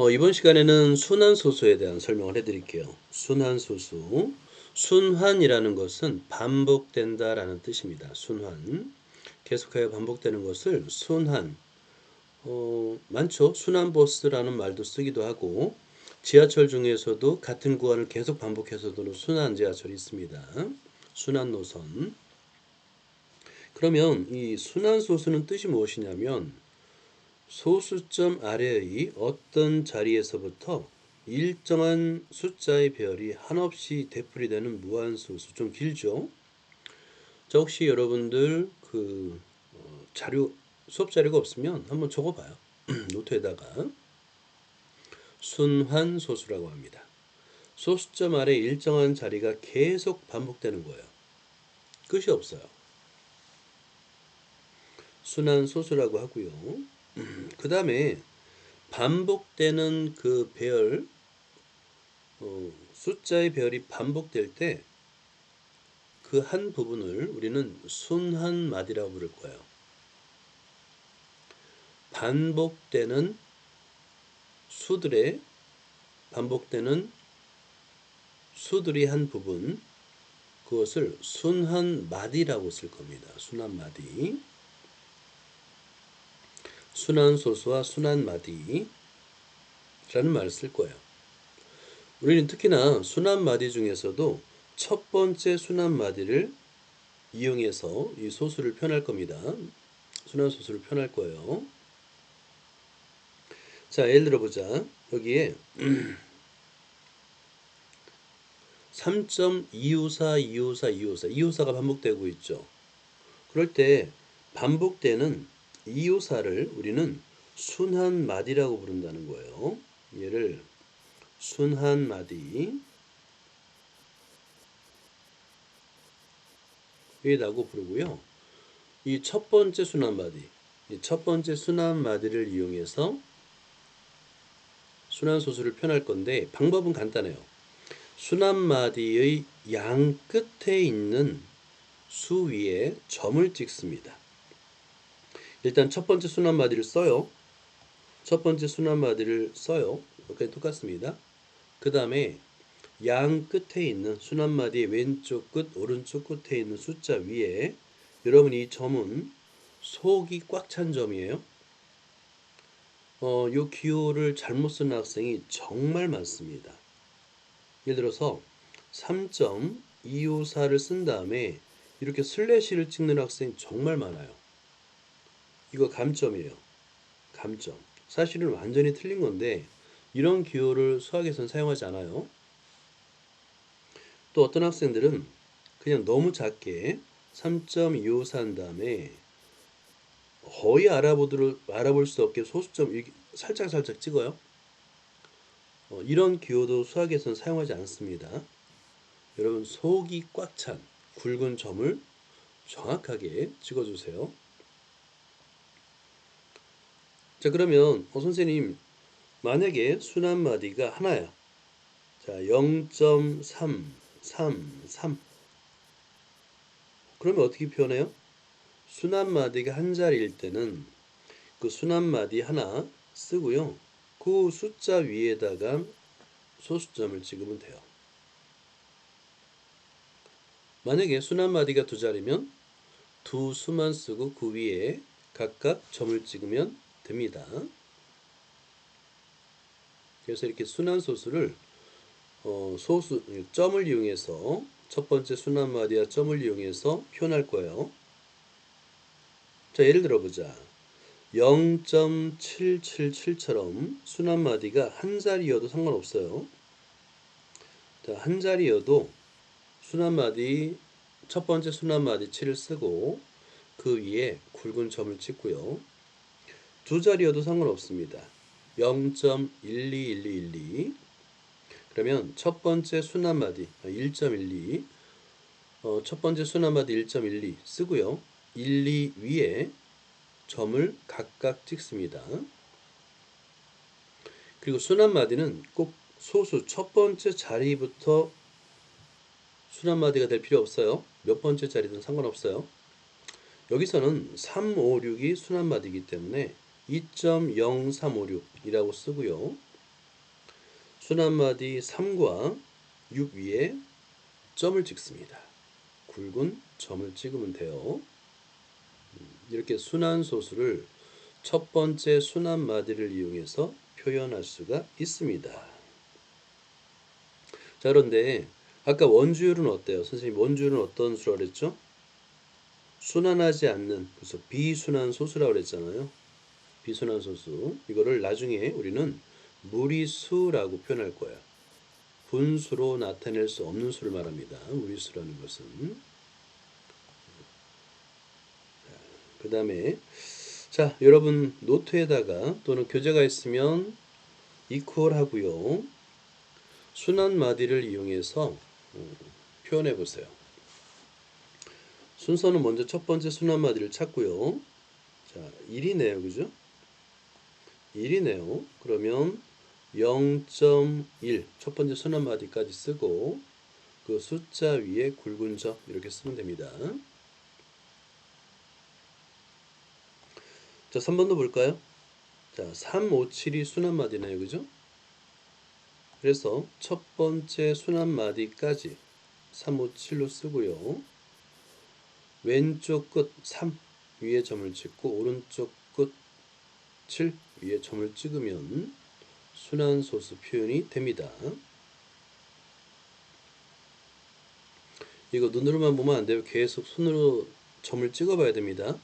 어, 이번 시간에는 순환소수에 대한 설명을 해드릴게요. 순환소수. 순환이라는 것은 반복된다라는 뜻입니다. 순환. 계속하여 반복되는 것을 순환. 어, 많죠. 순환버스라는 말도 쓰기도 하고 지하철 중에서도 같은 구간을 계속 반복해서 도는 순환 지하철이 있습니다. 순환 노선. 그러면 이 순환 소수는 뜻이 무엇이냐면 소수점 아래의 어떤 자리에서부터 일정한 숫자의 별이 한없이 되풀이되는 무한소수 좀 길죠? 자 혹시 여러분들 그 어, 자료 수업 자료가 없으면 한번 적어봐요. 노트에다가 순환소수라고 합니다. 소수점 아래 일정한 자리가 계속 반복되는 거예요. 끝이 없어요. 순환소수라고 하고요. 그 다음에 반복되는 그 배열, 어, 숫자의 배열이 반복될 때 그 한 부분을 우리는 순환마디라고 부를 거예요. 반복되는 수들의 반복되는 수들이 한 부분 그것을 순환마디라고 쓸 겁니다. 순환마디. 순환소수와 순환마디라는 말을 쓸 거예요. 우리는 특히나 순환마디 중에서도 첫 번째 순환마디를 이용해서 이 소수를 표현할 겁니다. 순환소수를 표현할 거예요. 자, 예를 들어보자. 여기에 3.254, 254, 254, 254가 반복되고 있죠. 그럴 때 반복되는 254를 우리는 순환마디라고 부른다는 거예요. 얘를 순환마디 라고 부르고요. 이 첫 번째 순환마디, 첫 번째 순환마디를 이용해서 순환 소수를 표현할 건데 방법은 간단해요. 순환 마디의 양 끝에 있는 수 위에 점을 찍습니다. 일단 첫 번째 순환마디를 써요. 첫 번째 순환마디를 써요. 여기까지 똑같습니다. 그 다음에 양 끝에 있는 순환마디의 왼쪽 끝, 오른쪽 끝에 있는 숫자 위에 여러분 이 점은 속이 꽉 찬 점이에요. 어, 요 기호를 잘못 쓴 학생이 정말 많습니다. 예를 들어서 3.254를 쓴 다음에 이렇게 슬래시를 찍는 학생이 정말 많아요. 이거 감점이에요. 감점. 사실은 완전히 틀린 건데 이런 기호를 수학에서는 사용하지 않아요. 또 어떤 학생들은 그냥 너무 작게 3.254한 다음에 거의 알아보들, 알아볼 수 없게 소수점 살짝 살짝 찍어요. 어, 이런 기호도 수학에서는 사용하지 않습니다. 여러분 속이 꽉 찬 굵은 점을 정확하게 찍어주세요. 자 그러면 어 선생님 만약에 순환마디가 하나야. 자 0.333 그러면 어떻게 표현해요? 순환마디가 한 자리일 때는 그 순환마디 하나 쓰고요. 그 숫자 위에다가 소수점을 찍으면 돼요. 만약에 순환마디가 두 자리면 두 수만 쓰고 그 위에 각각 점을 찍으면 됩니다. 그래서 이렇게 순환 소수를 어, 소수 점을 이용해서 첫 번째 순환 마디와 점을 이용해서 표현할 거예요. 자, 예를 들어 보자. 0.777처럼 순환 마디가 한 자리여도 상관없어요. 자, 한 자리여도 순환 마디 첫 번째 순환 마디 7을 쓰고 그 위에 굵은 점을 찍고요. 두 자리여도 상관없습니다. 0.121212 그러면 첫 번째 순환마디 1.12 어, 첫 번째 순환마디 1.12 쓰고요. 12 위에 점을 각각 찍습니다. 그리고 순환마디는 꼭 소수 첫 번째 자리부터 순환마디가 될 필요 없어요. 몇 번째 자리든 상관없어요. 여기서는 3, 5, 6이 순환마디이기 때문에 2.0356이라고 쓰고요. 순한마디 3과 6 위에 점을 찍습니다. 굵은 점을 찍으면 돼요. 음, 이렇게 순한 소수를 첫 번째 순한 마디를 이용해서 표현할 수가 있습니다. 자, 그런데 아까 원주율은 어때요? 선생님 원주율은 어떤 수라 그랬죠? 순환하지 않는 그래서 비순환 소수라고 그랬잖아요. 비순환 소수. 이거를 나중에 우리는 무리수라고 표현할 거예요. 분수로 나타낼 수 없는 수를 말합니다. 무리수라는 것은. 그 다음에 자 여러분 노트에다가 또는 교재가 있으면 이퀄 하고요. 순환 마디를 이용해서 어, 표현해 보세요. 순서는 먼저 첫 번째 순환 마디를 찾고요. 자, 1이네요. 그죠? 1이네요. 그러면 0.1 첫 번째 순환 마디까지 쓰고 그 숫자 위에 굵은 점 이렇게 쓰면 됩니다. 자, 3번도 볼까요? 자, 3, 5, 7이 순환 마디네요. 그죠? 그래서 첫 번째 순환 마디까지 3, 5, 7로 쓰고요. 왼쪽 끝 3 위에 점을 찍고 오른쪽 끝 7 위에 점을 찍으면 순환 소수 표현이 됩니다. 이거 눈으로만 보면 안 돼요. 계속 손으로 점을 찍어 봐야 됩니다.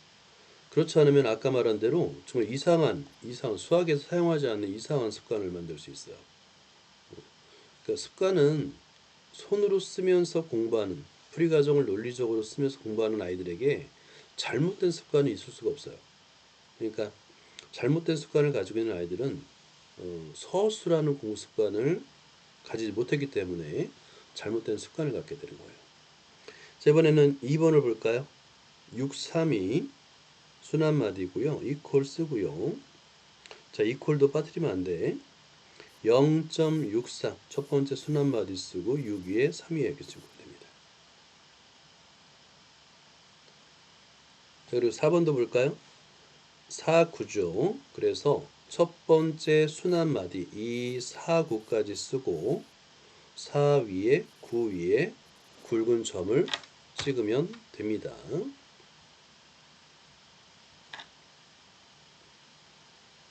그렇지 않으면 아까 말한 대로 정말 이상한 이상 수학에서 사용하지 않는 이상한 습관을 만들 수 있어요. 그러니까 습관은 손으로 쓰면서 공부하는 풀이 과정을 논리적으로 쓰면서 공부하는 아이들에게 잘못된 습관이 있을 수가 없어요. 그러니까 잘못된 습관을 가지고 있는 아이들은 어, 서술하는 공부 습관을 가지지 못했기 때문에 잘못된 습관을 갖게 되는 거예요. 자, 이번에는 2번을 볼까요? 6, 3이 순환마디고요. 이퀄 쓰고요. 자, 이퀄도 빠뜨리면 안 돼. 0.64첫 번째 순환마디 쓰고 6 위에 3 위에 이렇게 쓰고 됩니다. 자, 그리고 4번도 볼까요? 4, 9죠. 그래서 첫 번째 순환마디 2, 4, 9까지 쓰고 4 위에 9 위에 굵은 점을 찍으면 됩니다.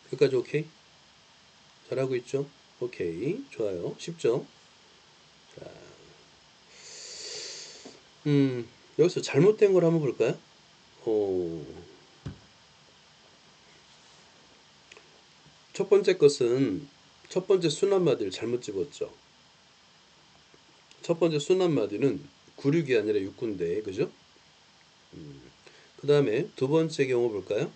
여기까지 오케이? 잘하고 있죠? 오케이. 좋아요. 쉽죠? 자. 음, 여기서 잘못된 걸 한번 볼까요? 어, 첫 번째 것은 첫 번째 순환마디를 잘못 집었죠. 첫 번째 순환마디는 96이 아니라 6군데, 그죠? 음, 그 다음에 두 번째 경우 볼까요?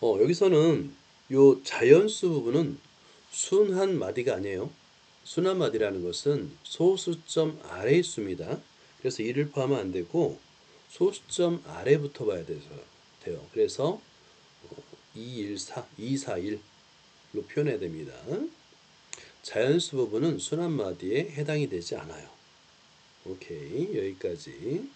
어, 여기서는 요 자연수 부분은 순한 마디가 아니에요. 순한 마디라는 것은 소수점 아래의 수입니다. 그래서 1을 포함하면 안 되고 소수점 아래부터 봐야 돼서 돼요. 그래서 2, 1, 4, 2, 4, 1로 표현해야 됩니다. 자연수 부분은 순 한 마디에 해당이 되지 않아요. 오케이, 여기까지.